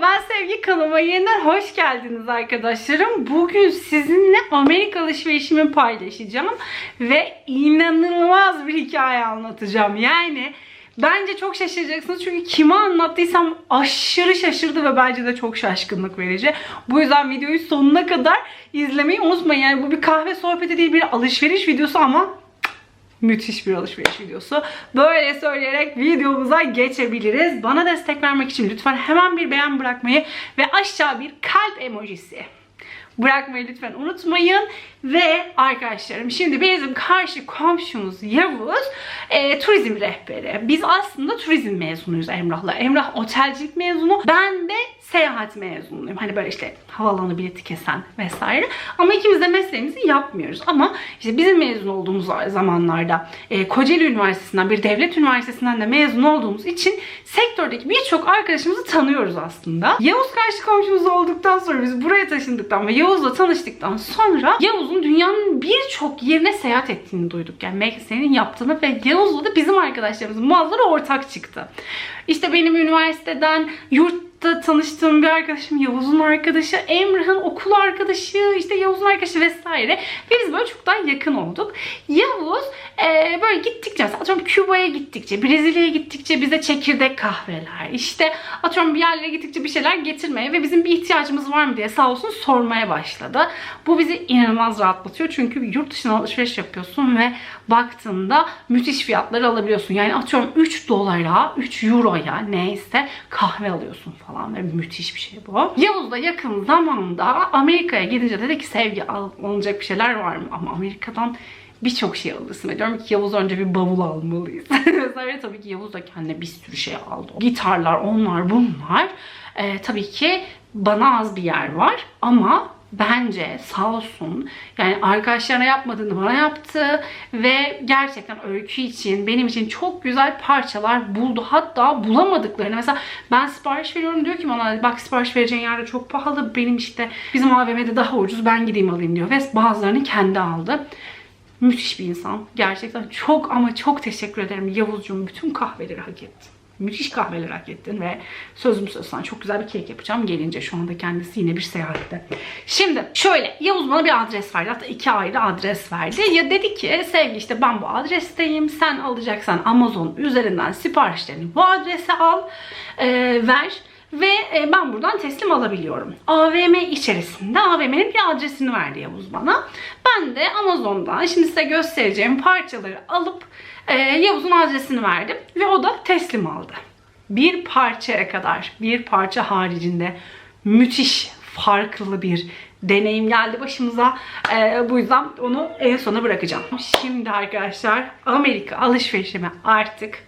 Merhaba ben Sevgi kanalıma yeniden hoş geldiniz arkadaşlarım. Bugün sizinle Amerika alışverişimi paylaşacağım ve inanılmaz bir hikaye anlatacağım. Yani bence çok şaşıracaksınız çünkü kime anlattıysam aşırı şaşırdı ve bence de çok şaşkınlık verici. Bu yüzden videoyu sonuna kadar izlemeyi unutmayın. Yani bu bir kahve sohbeti değil bir alışveriş videosu ama Müthiş bir alışveriş videosu. Böyle söyleyerek videomuza geçebiliriz. Bana destek vermek için lütfen hemen bir beğen bırakmayı ve aşağı bir kalp emojisi bırakmayı lütfen unutmayın. Ve arkadaşlarım şimdi bizim karşı komşumuz Yavuz e, turizm rehberi. Biz aslında turizm mezunuyuz Emrah'la. Emrah otelcilik mezunu. Ben de seyahat mezunuyum. Hani böyle işte havaalanı bileti kesen vesaire. Ama ikimiz de mesleğimizi yapmıyoruz. Ama işte bizim mezun olduğumuz zamanlarda e, Kocaeli Üniversitesi'nden bir devlet üniversitesinden de mezun olduğumuz için sektördeki birçok arkadaşımızı tanıyoruz aslında. Yavuz karşı komşumuz olduktan sonra biz buraya taşındıktan ve Yavuz'la tanıştıktan sonra Yavuz'un dünyanın birçok yerine seyahat ettiğini duyduk. Yani mesleğinin yaptığını ve Yavuz'la da bizim arkadaşlarımızın bazıları ortak çıktı. İşte benim üniversiteden yurt da tanıştığım bir arkadaşım Yavuz'un arkadaşı, Emrah'ın okul arkadaşı, işte Yavuz'un arkadaşı vesaire. Ve biz böyle çok daha yakın olduk. Yavuz e, böyle gittikçe atıyorum Küba'ya gittikçe, Brezilya'ya gittikçe bize çekirdek kahveler, işte atıyorum bir yerlere gittikçe bir şeyler getirmeye ve bizim bir ihtiyacımız var mı diye sağ olsun sormaya başladı. Bu bizi inanılmaz rahatlatıyor çünkü yurt dışına alışveriş yapıyorsun ve baktığında müthiş fiyatları alabiliyorsun. Yani atıyorum 3 dolara, 3 euroya neyse kahve alıyorsun falan ve müthiş bir şey bu. Yavuz da yakın zamanda Amerika'ya gidince dedi ki sevgi alınacak bir şeyler var mı? Ama Amerika'dan birçok şey alırsın. Diyorum ki Yavuz önce bir bavul almalıyız. Vesaire tabii ki Yavuz da kendine bir sürü şey aldı. Gitarlar, onlar, bunlar. Ee, tabii ki bana az bir yer var ama bence sağ olsun yani arkadaşlarına yapmadığını bana yaptı ve gerçekten öykü için benim için çok güzel parçalar buldu. Hatta bulamadıklarını mesela ben sipariş veriyorum diyor ki bana bak sipariş vereceğin yerde çok pahalı benim işte bizim AVM'de daha ucuz ben gideyim alayım diyor ve bazılarını kendi aldı. Müthiş bir insan. Gerçekten çok ama çok teşekkür ederim Yavuzcuğum. Bütün kahveleri hak ettin müthiş kahveler hak ettin ve sözüm söz sana çok güzel bir kek yapacağım gelince şu anda kendisi yine bir seyahatte. Şimdi şöyle Yavuz bana bir adres verdi hatta iki ayrı adres verdi. Ya dedi ki sevgi işte ben bu adresteyim sen alacaksan Amazon üzerinden siparişlerini bu adrese al e, ver ve e, ben buradan teslim alabiliyorum. AVM içerisinde AVM'nin bir adresini verdi Yavuz bana. Ben de Amazon'dan şimdi size göstereceğim parçaları alıp e, Yavuz'un adresini verdim ve o da teslim aldı. Bir parçaya kadar, bir parça haricinde müthiş farklı bir deneyim geldi başımıza. Ee, bu yüzden onu en sona bırakacağım. Şimdi arkadaşlar Amerika alışverişime artık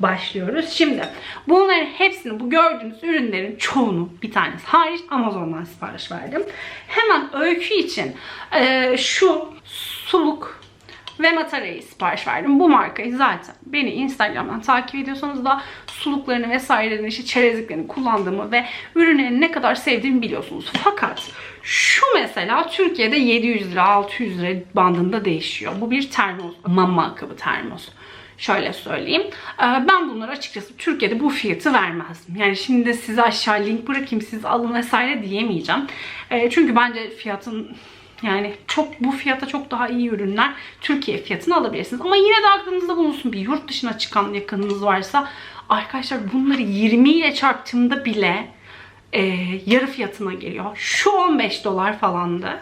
başlıyoruz. Şimdi bunların hepsini bu gördüğünüz ürünlerin çoğunu bir tanesi hariç Amazon'dan sipariş verdim. Hemen öykü için e, şu suluk ve Matara'yı sipariş verdim. Bu markayı zaten beni Instagram'dan takip ediyorsanız da suluklarını vesairelerini işte çerezliklerini kullandığımı ve ürünlerini ne kadar sevdiğimi biliyorsunuz. Fakat şu mesela Türkiye'de 700 lira 600 lira bandında değişiyor. Bu bir termos. Mama akabı termos şöyle söyleyeyim. Ee, ben bunları açıkçası Türkiye'de bu fiyatı vermezdim. Yani şimdi de size aşağı link bırakayım siz alın vesaire diyemeyeceğim. Ee, çünkü bence fiyatın yani çok bu fiyata çok daha iyi ürünler Türkiye fiyatını alabilirsiniz. Ama yine de aklınızda bulunsun bir yurt dışına çıkan yakınınız varsa arkadaşlar bunları 20 ile çarptığımda bile e, yarı fiyatına geliyor. Şu 15 dolar falandı.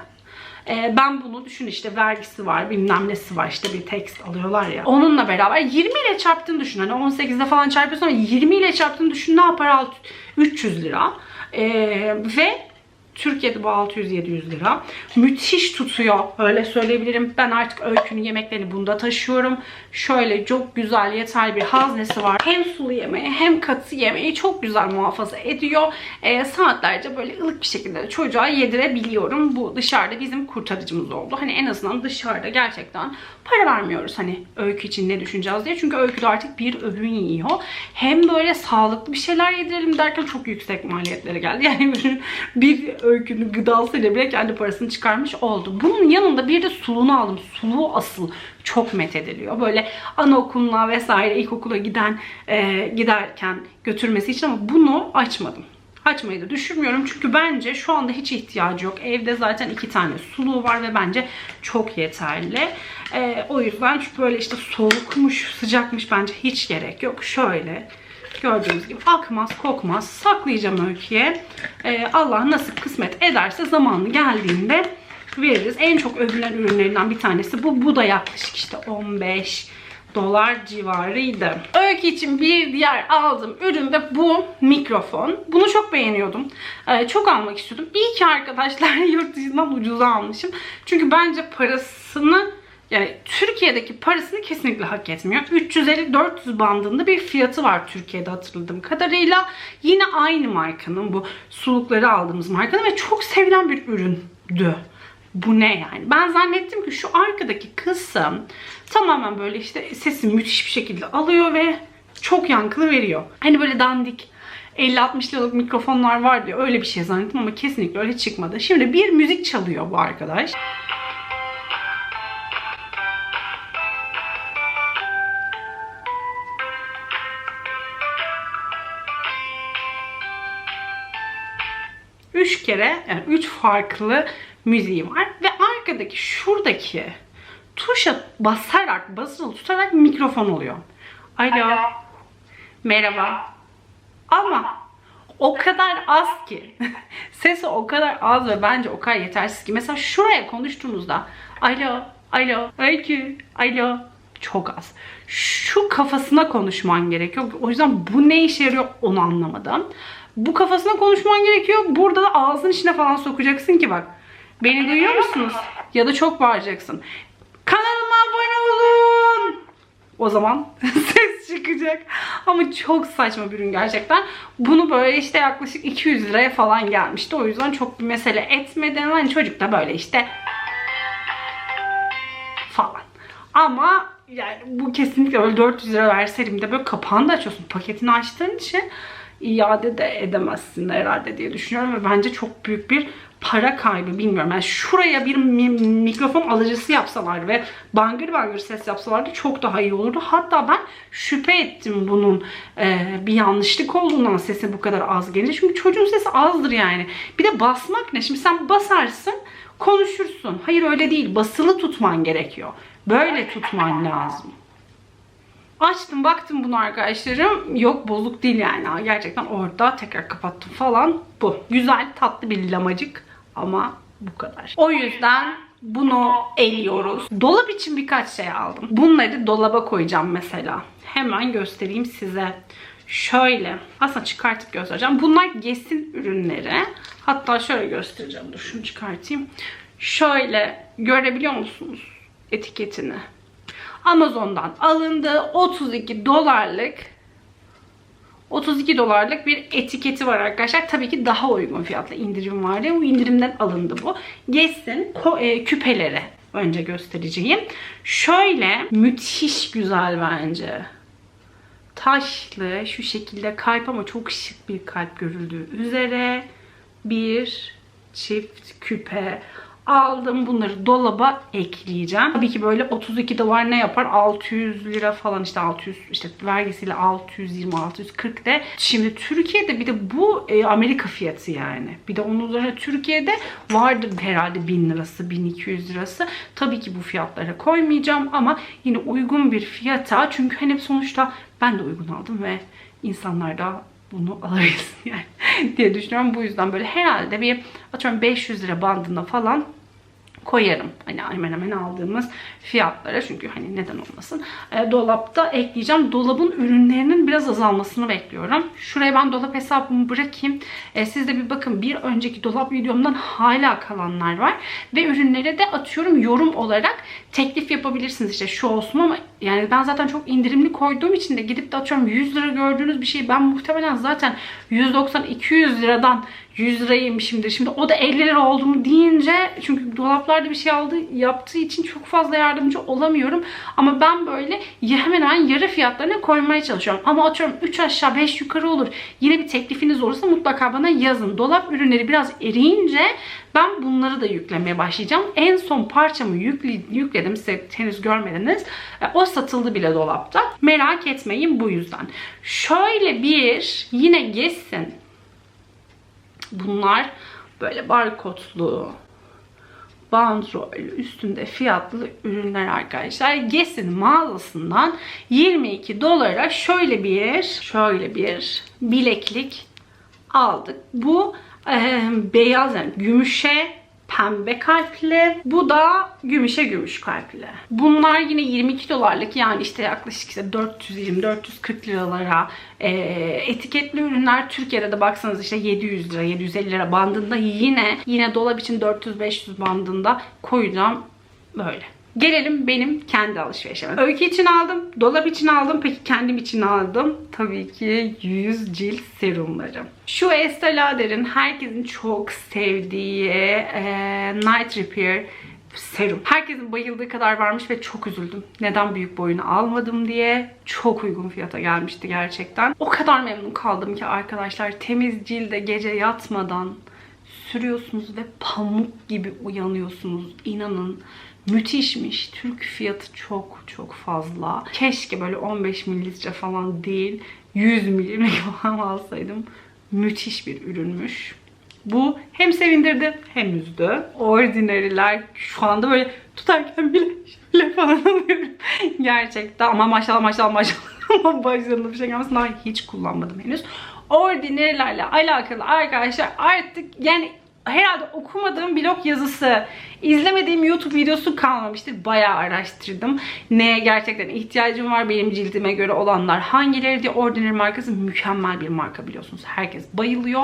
E, ben bunu düşün işte vergisi var bilmem nesi var işte bir tekst alıyorlar ya. Onunla beraber 20 ile çarptığını düşün. Hani 18'de falan çarpıyorsun ama 20 ile çarptığını düşün ne yapar? 300 lira. E, ve Türkiye'de bu 600-700 lira. Müthiş tutuyor. Öyle söyleyebilirim. Ben artık öykünün yemeklerini bunda taşıyorum. Şöyle çok güzel yeterli bir haznesi var. Hem sulu yemeği hem katı yemeği çok güzel muhafaza ediyor. E, saatlerce böyle ılık bir şekilde çocuğa yedirebiliyorum. Bu dışarıda bizim kurtarıcımız oldu. Hani en azından dışarıda gerçekten para vermiyoruz hani öykü için ne düşüneceğiz diye. Çünkü öykü de artık bir öğün yiyor. Hem böyle sağlıklı bir şeyler yedirelim derken çok yüksek maliyetlere geldi. Yani bir öykünün gıdasıyla bile kendi parasını çıkarmış oldu. Bunun yanında bir de suluğunu aldım. Suluğu asıl çok met ediliyor. Böyle anaokuluna vesaire ilkokula giden e, giderken götürmesi için ama bunu açmadım. Açmayı da düşürmüyorum. Çünkü bence şu anda hiç ihtiyacı yok. Evde zaten iki tane suluğu var ve bence çok yeterli. Ee, o yüzden böyle işte soğukmuş, sıcakmış bence hiç gerek yok. Şöyle gördüğünüz gibi akmaz, kokmaz. Saklayacağım öyküye. Ee, Allah nasip kısmet ederse zamanı geldiğinde veririz. En çok övülen ürünlerinden bir tanesi bu. Bu da yaklaşık işte 15 dolar civarıydı. Öykü için bir diğer aldığım ürün de bu mikrofon. Bunu çok beğeniyordum. Ee, çok almak istiyordum. İyi ki arkadaşlar yurt dışından ucuza almışım. Çünkü bence parasını yani Türkiye'deki parasını kesinlikle hak etmiyor. 350-400 bandında bir fiyatı var Türkiye'de hatırladığım kadarıyla. Yine aynı markanın bu sulukları aldığımız markanın ve çok sevilen bir üründü. Bu ne yani? Ben zannettim ki şu arkadaki kısım tamamen böyle işte sesi müthiş bir şekilde alıyor ve çok yankılı veriyor. Hani böyle dandik 50-60 liralık mikrofonlar var diyor. Öyle bir şey zannettim ama kesinlikle öyle çıkmadı. Şimdi bir müzik çalıyor bu arkadaş. Üç kere, yani üç farklı müziği var. Ve arkadaki şuradaki tuşa basarak, basılı tutarak mikrofon oluyor. Alo. Alo. Merhaba. Ama o kadar az ki. Sesi o kadar az ve bence o kadar yetersiz ki. Mesela şuraya konuştuğumuzda alo, alo, öykü, alo çok az. Şu kafasına konuşman gerekiyor. O yüzden bu ne işe yarıyor onu anlamadım. Bu kafasına konuşman gerekiyor. Burada da ağzın içine falan sokacaksın ki bak. Beni duyuyor musunuz? Ya da çok bağıracaksın. Kanalıma abone olun. O zaman ses çıkacak. Ama çok saçma bir ürün gerçekten. Bunu böyle işte yaklaşık 200 liraya falan gelmişti. O yüzden çok bir mesele etmedi. Hani çocuk da böyle işte falan. Ama yani bu kesinlikle öyle 400 lira verseydim de böyle kapağını da açıyorsun. Paketini açtığın için iade de edemezsin herhalde diye düşünüyorum ve bence çok büyük bir para kaybı bilmiyorum. Yani şuraya bir mi- mikrofon alıcısı yapsalar ve bangır bangır ses yapsalardı çok daha iyi olurdu. Hatta ben şüphe ettim bunun e, bir yanlışlık olduğundan sesi bu kadar az gelince. Çünkü çocuğun sesi azdır yani. Bir de basmak ne? Şimdi sen basarsın konuşursun. Hayır öyle değil. Basılı tutman gerekiyor. Böyle tutman lazım. Açtım baktım bunu arkadaşlarım. Yok bozuk değil yani. Gerçekten orada tekrar kapattım falan. Bu. Güzel tatlı bir lamacık ama bu kadar. O yüzden bunu eliyoruz. Dolap için birkaç şey aldım. Bunları dolaba koyacağım mesela. Hemen göstereyim size. Şöyle. Aslında çıkartıp göstereceğim. Bunlar Guess'in ürünleri. Hatta şöyle göstereceğim. Dur şunu çıkartayım. Şöyle görebiliyor musunuz etiketini? Amazon'dan alındı. 32 dolarlık 32 dolarlık bir etiketi var arkadaşlar. Tabii ki daha uygun fiyatla indirim vardı. Bu indirimden alındı bu. Guess'in ko- e, küpeleri önce göstereceğim. Şöyle müthiş güzel bence. Taşlı şu şekilde kalp ama çok şık bir kalp görüldüğü üzere bir çift küpe aldım. Bunları dolaba ekleyeceğim. Tabii ki böyle 32 dolar ne yapar? 600 lira falan işte 600 işte vergisiyle 620 640 de. Şimdi Türkiye'de bir de bu e, Amerika fiyatı yani. Bir de onun üzerine Türkiye'de vardır herhalde 1000 lirası 1200 lirası. Tabii ki bu fiyatlara koymayacağım ama yine uygun bir fiyata. Çünkü hani sonuçta ben de uygun aldım ve insanlar da bunu alabilsin yani diye düşünüyorum. Bu yüzden böyle herhalde bir atıyorum 500 lira bandında falan koyarım. Hani hemen hemen aldığımız fiyatlara çünkü hani neden olmasın. E, dolapta ekleyeceğim. Dolabın ürünlerinin biraz azalmasını bekliyorum. Şuraya ben dolap hesabımı bırakayım. E, siz de bir bakın bir önceki dolap videomdan hala kalanlar var. Ve ürünlere de atıyorum yorum olarak teklif yapabilirsiniz. İşte şu olsun ama yani ben zaten çok indirimli koyduğum için de gidip de atıyorum 100 lira gördüğünüz bir şeyi ben muhtemelen zaten 190-200 liradan 100 liraya yemişimdir. Şimdi o da 50 lira olduğunu deyince çünkü dolaplarda bir şey aldı yaptığı için çok fazla yardımcı olamıyorum. Ama ben böyle hemen hemen yarı fiyatlarına koymaya çalışıyorum. Ama atıyorum 3 aşağı 5 yukarı olur. Yine bir teklifiniz olursa mutlaka bana yazın. Dolap ürünleri biraz eriyince ben bunları da yüklemeye başlayacağım. En son parçamı yükle, yükledim. Size henüz görmediniz. E, O satıldı bile dolapta. Merak etmeyin bu yüzden. Şöyle bir yine Guess'in Bunlar böyle barkodlu, bandrol üstünde fiyatlı ürünler arkadaşlar. Guess'in mağazasından 22 dolara şöyle bir şöyle bir bileklik aldık. Bu e, beyaz yani gümüşe pembe kalpli. Bu da gümüşe gümüş kalpli. Bunlar yine 22 dolarlık yani işte yaklaşık işte 420-440 liralara e, etiketli ürünler Türkiye'de de baksanız işte 700 lira 750 lira bandında yine yine dolap için 400-500 bandında koyacağım böyle. Gelelim benim kendi alışverişime. Öykü için aldım, dolap için aldım. Peki kendim için aldım. Tabii ki yüz cilt serumları. Şu Estee Lauder'in herkesin çok sevdiği e, Night Repair serum. Herkesin bayıldığı kadar varmış ve çok üzüldüm. Neden büyük boyunu almadım diye. Çok uygun fiyata gelmişti gerçekten. O kadar memnun kaldım ki arkadaşlar temiz cilde gece yatmadan sürüyorsunuz ve pamuk gibi uyanıyorsunuz. İnanın müthişmiş. Türk fiyatı çok çok fazla. Keşke böyle 15 mililitre falan değil 100 milimetre falan alsaydım. Müthiş bir ürünmüş. Bu hem sevindirdi hem üzdü. Ordinary'ler şu anda böyle tutarken bile şöyle falan alıyorum. Gerçekten ama maşallah maşallah maşallah ama başlarında bir şey gelmesin daha hiç kullanmadım henüz. Ordinary'lerle alakalı arkadaşlar artık yani herhalde okumadığım blog yazısı, izlemediğim YouTube videosu kalmamıştır. Bayağı araştırdım. Neye gerçekten ihtiyacım var benim cildime göre olanlar. Hangileri diye Ordinary markası mükemmel bir marka biliyorsunuz. Herkes bayılıyor.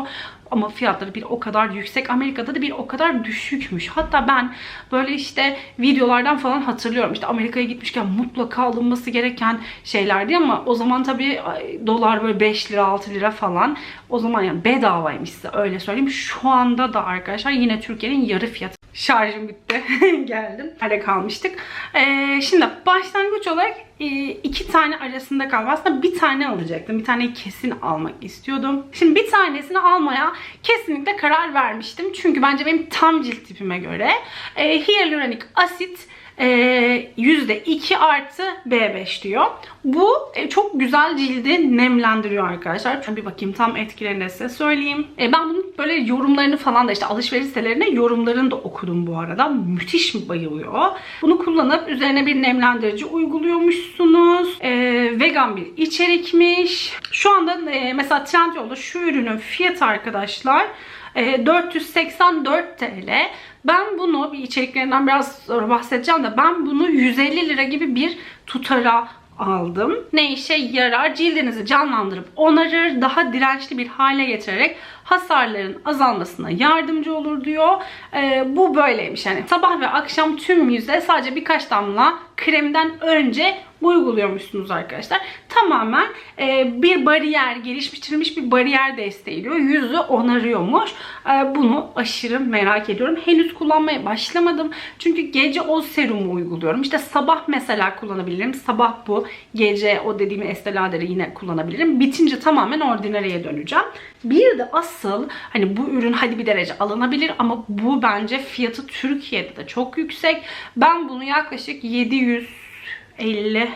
Ama fiyatları bir o kadar yüksek. Amerika'da da bir o kadar düşükmüş. Hatta ben böyle işte videolardan falan hatırlıyorum. İşte Amerika'ya gitmişken mutlaka alınması gereken şeylerdi ama o zaman tabii dolar böyle 5 lira 6 lira falan. O zaman yani bedavaymış size öyle söyleyeyim. Şu anda da arkadaşlar yine Türkiye'nin yarı fiyatı. Şarjım bitti. Geldim. Nerede kalmıştık? Ee, şimdi başlangıç olarak e, iki tane arasında kaldım. Aslında bir tane alacaktım. Bir tane kesin almak istiyordum. Şimdi bir tanesini almaya kesinlikle karar vermiştim. Çünkü bence benim tam cilt tipime göre e, hyaluronik asit %2 artı B5 diyor. Bu e, çok güzel cildi nemlendiriyor arkadaşlar. Bir bakayım tam etkilerini size söyleyeyim. E, ben bunun böyle yorumlarını falan da işte alışveriş sitelerine yorumlarını da okudum bu arada. Müthiş bayılıyor. Bunu kullanıp üzerine bir nemlendirici uyguluyormuşsunuz. E, vegan bir içerikmiş. Şu anda mesela Trendyol'da şu ürünün fiyatı arkadaşlar 484 TL. Ben bunu bir içeriklerinden biraz sonra bahsedeceğim de ben bunu 150 lira gibi bir tutara aldım. Ne işe yarar? Cildinizi canlandırıp onarır, daha dirençli bir hale getirerek hasarların azalmasına yardımcı olur diyor. Ee, bu böyleymiş. Yani sabah ve akşam tüm yüze sadece birkaç damla kremden önce uyguluyormuşsunuz arkadaşlar. Tamamen e, bir bariyer, geliştirilmiş bir bariyer desteğiyor. Yüzü onarıyormuş. E, bunu aşırı merak ediyorum. Henüz kullanmaya başlamadım. Çünkü gece o serumu uyguluyorum. İşte sabah mesela kullanabilirim. Sabah bu. Gece o dediğim Estee Lauder'i yine kullanabilirim. Bitince tamamen Ordinary'e döneceğim. Bir de asıl hani bu ürün hadi bir derece alınabilir ama bu bence fiyatı Türkiye'de de çok yüksek. Ben bunu yaklaşık 750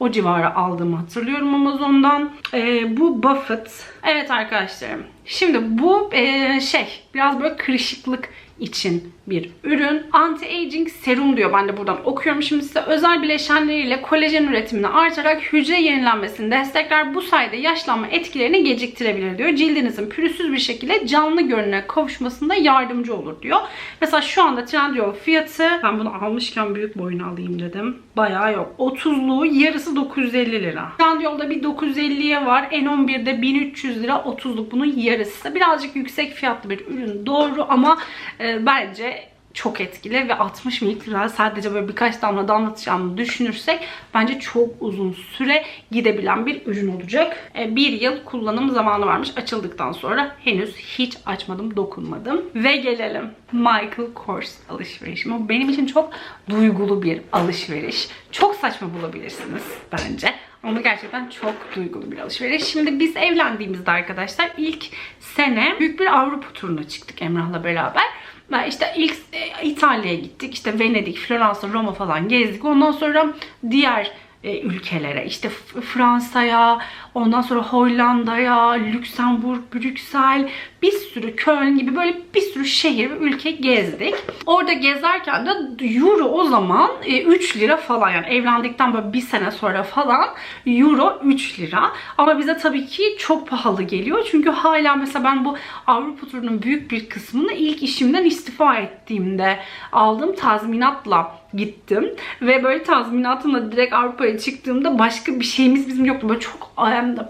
o civara aldığımı hatırlıyorum Amazon'dan. Ee, bu Buffett. Evet arkadaşlarım. Şimdi bu e, şey biraz böyle kırışıklık için bir ürün. Anti-aging serum diyor. Ben de buradan okuyorum. Şimdi size özel bileşenleriyle kolajen üretimini artarak hücre yenilenmesini destekler. Bu sayede yaşlanma etkilerini geciktirebilir diyor. Cildinizin pürüzsüz bir şekilde canlı görünüme kavuşmasında yardımcı olur diyor. Mesela şu anda Trendyol fiyatı ben bunu almışken büyük boyunu alayım dedim. Bayağı yok. 30'luğu yarısı 950 lira. Trendyol'da bir 950'ye var. N11'de 1300 lira 30'luk bunun yarısı. Birazcık yüksek fiyatlı bir ürün doğru ama e, bence çok etkili ve 60 mililitre sadece böyle birkaç damla damlatacağımı düşünürsek bence çok uzun süre gidebilen bir ürün olacak. E, bir yıl kullanım zamanı varmış. Açıldıktan sonra henüz hiç açmadım, dokunmadım. Ve gelelim Michael Kors alışverişim. Benim için çok duygulu bir alışveriş. Çok saçma bulabilirsiniz bence. Ama gerçekten çok duygulu bir alışveriş. Şimdi biz evlendiğimizde arkadaşlar ilk sene büyük bir Avrupa turuna çıktık Emrah'la beraber. Ben işte ilk e, İtalya'ya gittik. İşte Venedik, Floransa, Roma falan gezdik. Ondan sonra diğer e, ülkelere işte Fransa'ya Ondan sonra Hollanda'ya, Lüksemburg, Brüksel, bir sürü Köln gibi böyle bir sürü şehir ve ülke gezdik. Orada gezerken de euro o zaman e, 3 lira falan yani evlendikten böyle bir sene sonra falan euro 3 lira. Ama bize tabii ki çok pahalı geliyor. Çünkü hala mesela ben bu Avrupa turunun büyük bir kısmını ilk işimden istifa ettiğimde aldığım tazminatla gittim. Ve böyle tazminatımla direkt Avrupa'ya çıktığımda başka bir şeyimiz bizim yoktu. Böyle çok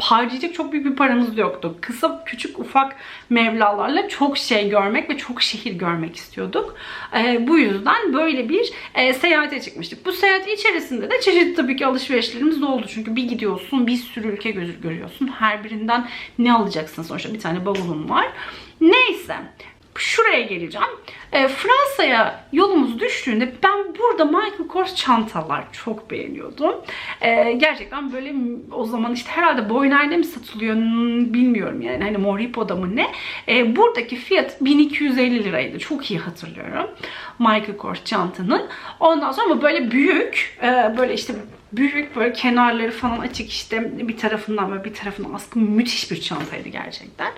harcayacak çok büyük bir paramız yoktu. Kısa küçük ufak mevlalarla çok şey görmek ve çok şehir görmek istiyorduk. Ee, bu yüzden böyle bir e, seyahate çıkmıştık. Bu seyahat içerisinde de çeşitli tabii ki alışverişlerimiz oldu. Çünkü bir gidiyorsun bir sürü ülke görüyorsun. Her birinden ne alacaksın sonuçta bir tane bavulun var. Neyse şuraya geleceğim. E, Fransa'ya yolumuz düştüğünde ben burada Michael Kors çantalar çok beğeniyordum. E, gerçekten böyle o zaman işte herhalde Boyner'de mi satılıyor bilmiyorum yani hani Moripo'da mı ne. E, buradaki fiyat 1250 liraydı. Çok iyi hatırlıyorum. Michael Kors çantanın. Ondan sonra ama böyle büyük e, böyle işte büyük böyle kenarları falan açık işte bir tarafından böyle bir tarafından askı müthiş bir çantaydı gerçekten.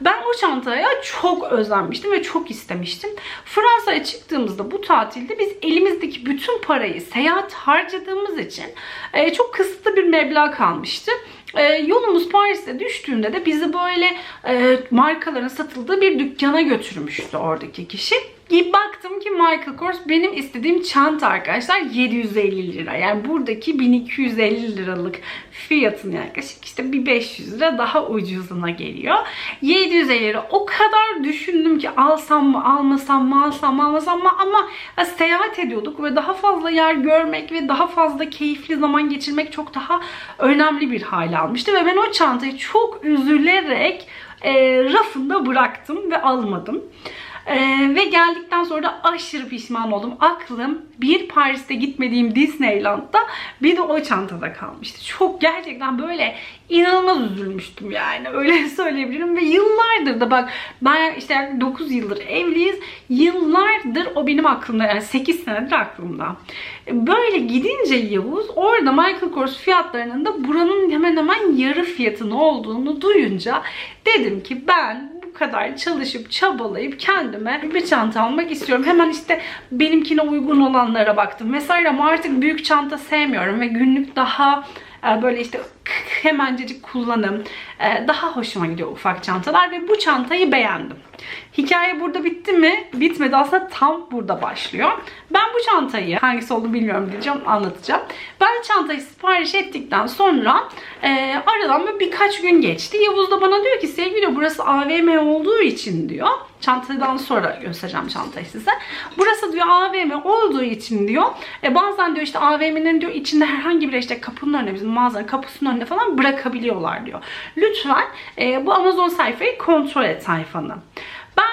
Ben o çantaya çok özenmiştim ve çok istemiştim. Fransa'ya çıktığımızda bu tatilde biz elimizdeki bütün parayı seyahat harcadığımız için e, çok kısıtlı bir meblağ kalmıştı. E, yolumuz Paris'e düştüğünde de bizi böyle e, markaların satıldığı bir dükkana götürmüştü oradaki kişi. Bir baktım ki Michael Kors benim istediğim çanta arkadaşlar 750 lira. Yani buradaki 1250 liralık fiyatın yaklaşık işte bir 500 lira daha ucuzuna geliyor. 750 lira. O kadar düşündüm ki alsam mı almasam mı alsam mı almasam mı ama seyahat ediyorduk ve daha fazla yer görmek ve daha fazla keyifli zaman geçirmek çok daha önemli bir hale almıştı. Ve ben o çantayı çok üzülerek e, rafında bıraktım ve almadım. Ee, ve geldikten sonra da aşırı pişman oldum. Aklım bir Paris'te gitmediğim Disneyland'da bir de o çantada kalmıştı. Çok gerçekten böyle inanılmaz üzülmüştüm yani. Öyle söyleyebilirim. Ve yıllardır da bak ben işte 9 yıldır evliyiz. Yıllardır o benim aklımda yani 8 senedir aklımda. Böyle gidince Yavuz orada Michael Kors fiyatlarının da buranın hemen hemen yarı fiyatının olduğunu duyunca dedim ki ben bu kadar çalışıp çabalayıp kendime bir çanta almak istiyorum. Hemen işte benimkine uygun olanlara baktım vesaire ama artık büyük çanta sevmiyorum ve günlük daha e, böyle işte hemencecik kullanım e, daha hoşuma gidiyor ufak çantalar ve bu çantayı beğendim. Hikaye burada bitti mi? Bitmedi aslında tam burada başlıyor. Ben bu çantayı hangisi olduğunu bilmiyorum diyeceğim anlatacağım. Ben çantayı sipariş ettikten sonra e, aradan böyle birkaç gün geçti. Yavuz da bana diyor ki sevgili burası AVM olduğu için diyor. Çantadan sonra göstereceğim çantayı size. Burası diyor AVM olduğu için diyor. E, bazen diyor işte AVM'nin diyor içinde herhangi bir işte kapının önüne bizim mağazanın kapısının önüne falan bırakabiliyorlar diyor. Lütfen e, bu Amazon sayfayı kontrol et sayfanı.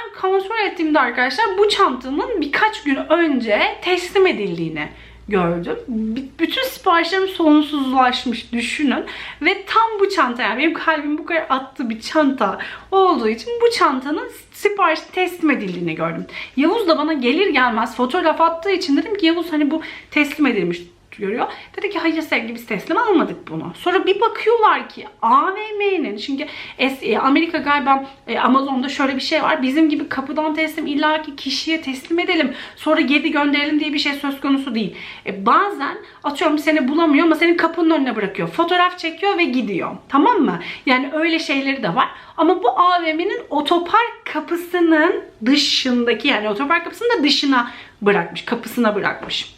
Ben kontrol ettiğimde arkadaşlar bu çantamın birkaç gün önce teslim edildiğini gördüm. bütün siparişlerim sonsuzlaşmış düşünün. Ve tam bu çanta yani benim kalbim bu kadar attı bir çanta olduğu için bu çantanın sipariş teslim edildiğini gördüm. Yavuz da bana gelir gelmez fotoğraf attığı için dedim ki Yavuz hani bu teslim edilmiş görüyor. Dedi ki hayır sevgili biz teslim almadık bunu. Sonra bir bakıyorlar ki AVM'nin çünkü e, Amerika galiba e, Amazon'da şöyle bir şey var. Bizim gibi kapıdan teslim illaki kişiye teslim edelim. Sonra geri gönderelim diye bir şey söz konusu değil. E, bazen atıyorum seni bulamıyor ama senin kapının önüne bırakıyor. Fotoğraf çekiyor ve gidiyor. Tamam mı? Yani öyle şeyleri de var. Ama bu AVM'nin otopark kapısının dışındaki yani otopark kapısının da dışına bırakmış. Kapısına bırakmış.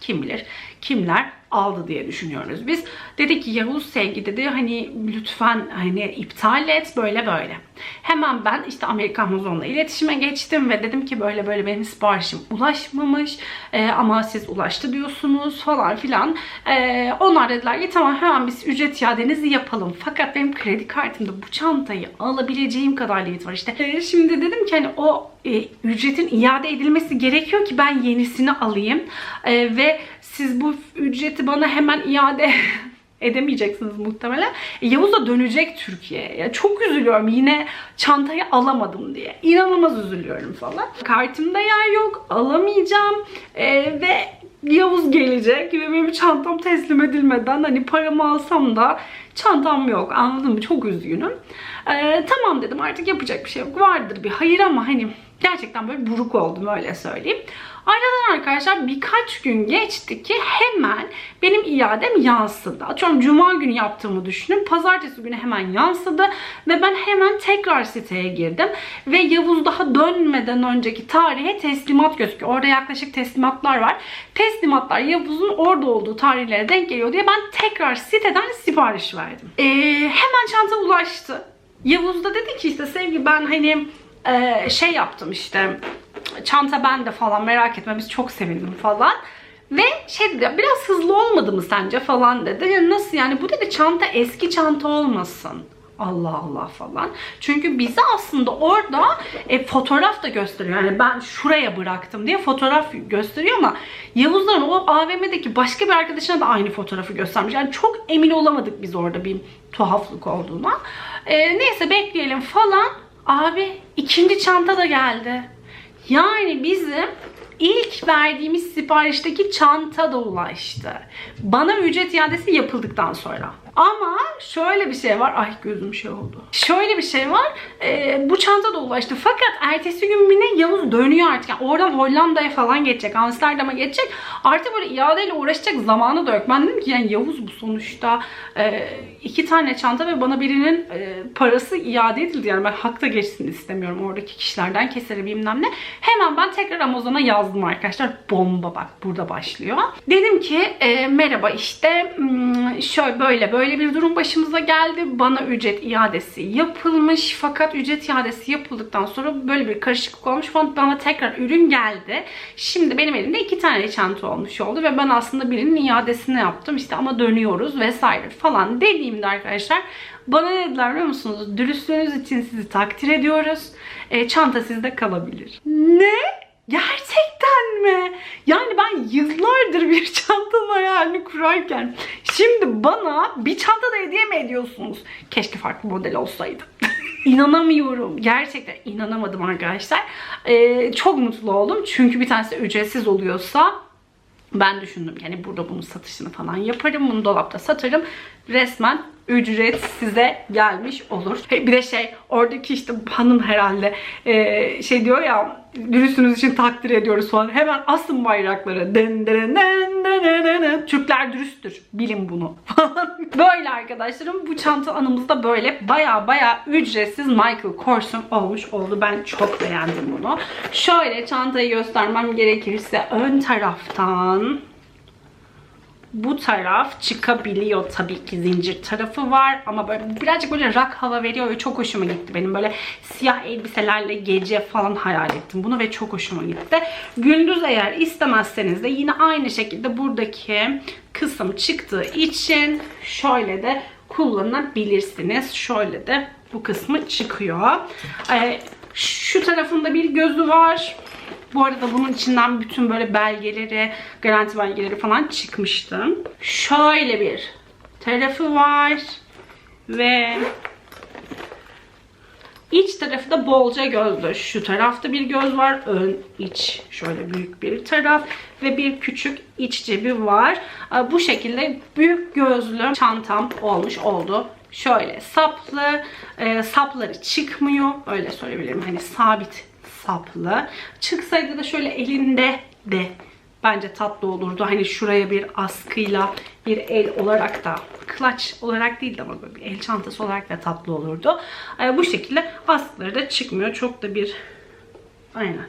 Kim bilir kimler aldı diye düşünüyoruz biz. Dedi ki Yavuz Sevgi dedi hani lütfen hani iptal et böyle böyle. Hemen ben işte Amerika Amazon'la iletişime geçtim ve dedim ki böyle böyle benim siparişim ulaşmamış e, ama siz ulaştı diyorsunuz falan filan. E, onlar dediler ki tamam hemen biz ücret iadenizi yapalım. Fakat benim kredi kartımda bu çantayı alabileceğim kadar limit var işte. E, şimdi dedim ki hani o e, ücretin iade edilmesi gerekiyor ki ben yenisini alayım. E, ve siz bu ücreti bana hemen iade edemeyeceksiniz muhtemelen. E, Yavuz da dönecek Türkiye'ye. Ya çok üzülüyorum yine çantayı alamadım diye. İnanılmaz üzülüyorum falan. Kartımda yer yok, alamayacağım. E, ve Yavuz gelecek ve benim çantam teslim edilmeden hani paramı alsam da çantam yok anladın mı? Çok üzgünüm. Ee, tamam dedim artık yapacak bir şey yok. Vardır bir hayır ama hani gerçekten böyle buruk oldum öyle söyleyeyim. Aradan arkadaşlar birkaç gün geçti ki hemen benim iadem yansıdı. Atıyorum cuma günü yaptığımı düşünün. Pazartesi günü hemen yansıdı ve ben hemen tekrar siteye girdim. Ve Yavuz daha dönmeden önceki tarihe teslimat gözüküyor. Orada yaklaşık teslimatlar var. Teslimatlar Yavuz'un orada olduğu tarihlere denk geliyor diye ben tekrar siteden sipariş verdim. Ee, hemen çanta ulaştı. Yavuz da dedi ki işte sevgi ben hani e, şey yaptım işte çanta bende falan merak etme biz çok sevindim falan. Ve şey dedi "Ya biraz hızlı olmadı mı sence falan dedi. Ya nasıl yani bu dedi çanta eski çanta olmasın. Allah Allah falan. Çünkü bize aslında orada e, fotoğraf da gösteriyor. Yani ben şuraya bıraktım diye fotoğraf gösteriyor ama Yavuzların o AVM'deki başka bir arkadaşına da aynı fotoğrafı göstermiş. Yani çok emin olamadık biz orada bir tuhaflık olduğuna. E, neyse bekleyelim falan. Abi ikinci çanta da geldi. Yani bizim ilk verdiğimiz siparişteki çanta da ulaştı. Bana ücret iadesi yapıldıktan sonra. Ama şöyle bir şey var. Ay gözüm şey oldu. Şöyle bir şey var. e, bu çanta da ulaştı. Fakat ertesi gün yine Yavuz dönüyor artık. Yani oradan Hollanda'ya falan geçecek. Amsterdam'a geçecek. Artık böyle iadeyle uğraşacak zamanı da yok. Ben dedim ki yani Yavuz bu sonuçta e, iki tane çanta ve bana birinin e, parası iade edildi. Yani ben hakta geçsin istemiyorum oradaki kişilerden keseri bilmem ne. Hemen ben tekrar Amazon'a yazdım arkadaşlar. Bomba bak burada başlıyor. Dedim ki e, merhaba işte hmm, şöyle böyle böyle bir durum başımıza geldi. Bana ücret iadesi yapılmış. Fakat ücret iadesi yapıldıktan sonra böyle bir karışıklık olmuş. Bana tekrar ürün geldi. Şimdi benim elimde iki tane çanta olmuş oldu ve ben aslında birinin iadesini yaptım. İşte ama dönüyoruz vesaire falan dediğimde arkadaşlar bana ne dediler biliyor musunuz? Dürüstlüğünüz için sizi takdir ediyoruz. E, çanta sizde kalabilir. Ne? Gerçekten mi? Yani ben yıllardır bir çantanın hayalini kurarken şimdi bana bir çanta da hediye mi ediyorsunuz? Keşke farklı model olsaydı. İnanamıyorum. Gerçekten inanamadım arkadaşlar. Ee, çok mutlu oldum. Çünkü bir tanesi ücretsiz oluyorsa ben düşündüm yani burada bunun satışını falan yaparım. Bunu dolapta satarım. Resmen ücret size gelmiş olur. Bir de şey oradaki işte hanım herhalde e, şey diyor ya dürüstünüz için takdir ediyoruz falan. Hemen asın bayrakları. Den, den, den, den, den, den. Türkler dürüsttür. Bilin bunu böyle arkadaşlarım bu çanta anımızda böyle baya baya ücretsiz Michael Kors'un olmuş oldu. Ben çok beğendim bunu. Şöyle çantayı göstermem gerekirse ön taraftan bu taraf çıkabiliyor tabii ki zincir tarafı var ama böyle birazcık böyle rock hava veriyor ve çok hoşuma gitti benim böyle siyah elbiselerle gece falan hayal ettim bunu ve çok hoşuma gitti. Gündüz eğer istemezseniz de yine aynı şekilde buradaki kısım çıktığı için şöyle de kullanabilirsiniz. Şöyle de bu kısmı çıkıyor. Ee, şu tarafında bir gözü var. Bu arada bunun içinden bütün böyle belgeleri, garanti belgeleri falan çıkmıştı. Şöyle bir tarafı var. Ve iç tarafı da bolca gözlü. Şu tarafta bir göz var. Ön, iç şöyle büyük bir taraf. Ve bir küçük iç cebi var. Ee, Bu şekilde büyük gözlü çantam olmuş oldu. Şöyle saplı. Ee, sapları çıkmıyor. Öyle söyleyebilirim. Hani sabit saplı. Çıksaydı da şöyle elinde de bence tatlı olurdu. Hani şuraya bir askıyla bir el olarak da clutch olarak değil de ama böyle bir el çantası olarak da tatlı olurdu. Ee, bu şekilde askıları da çıkmıyor. Çok da bir aynen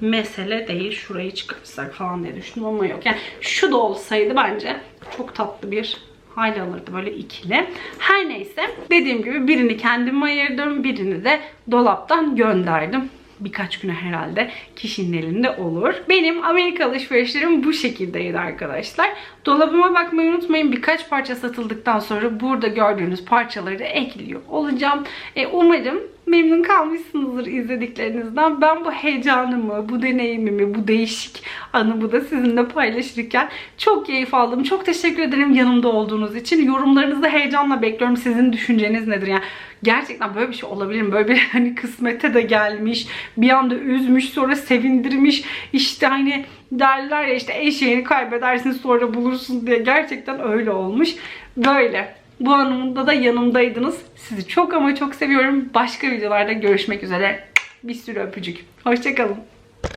mesele değil. Şurayı çıkartsak falan diye düşündüm ama yok. Yani şu da olsaydı bence çok tatlı bir hal alırdı böyle ikili. Her neyse dediğim gibi birini kendime ayırdım. Birini de dolaptan gönderdim birkaç güne herhalde kişinin elinde olur. Benim Amerika alışverişlerim bu şekildeydi arkadaşlar. Dolabıma bakmayı unutmayın. Birkaç parça satıldıktan sonra burada gördüğünüz parçaları da ekliyor olacağım. E, umarım memnun kalmışsınızdır izlediklerinizden. Ben bu heyecanımı, bu deneyimimi, bu değişik anımı da sizinle paylaşırken çok keyif aldım. Çok teşekkür ederim yanımda olduğunuz için. Yorumlarınızı heyecanla bekliyorum. Sizin düşünceniz nedir? Yani Gerçekten böyle bir şey olabilir mi? Böyle bir hani kısmete de gelmiş. Bir anda üzmüş sonra sevindirmiş. İşte hani derler ya işte eşeğini kaybedersin sonra bulursun diye. Gerçekten öyle olmuş. Böyle. Bu anımda da yanımdaydınız. Sizi çok ama çok seviyorum. Başka videolarda görüşmek üzere. Bir sürü öpücük. Hoşçakalın.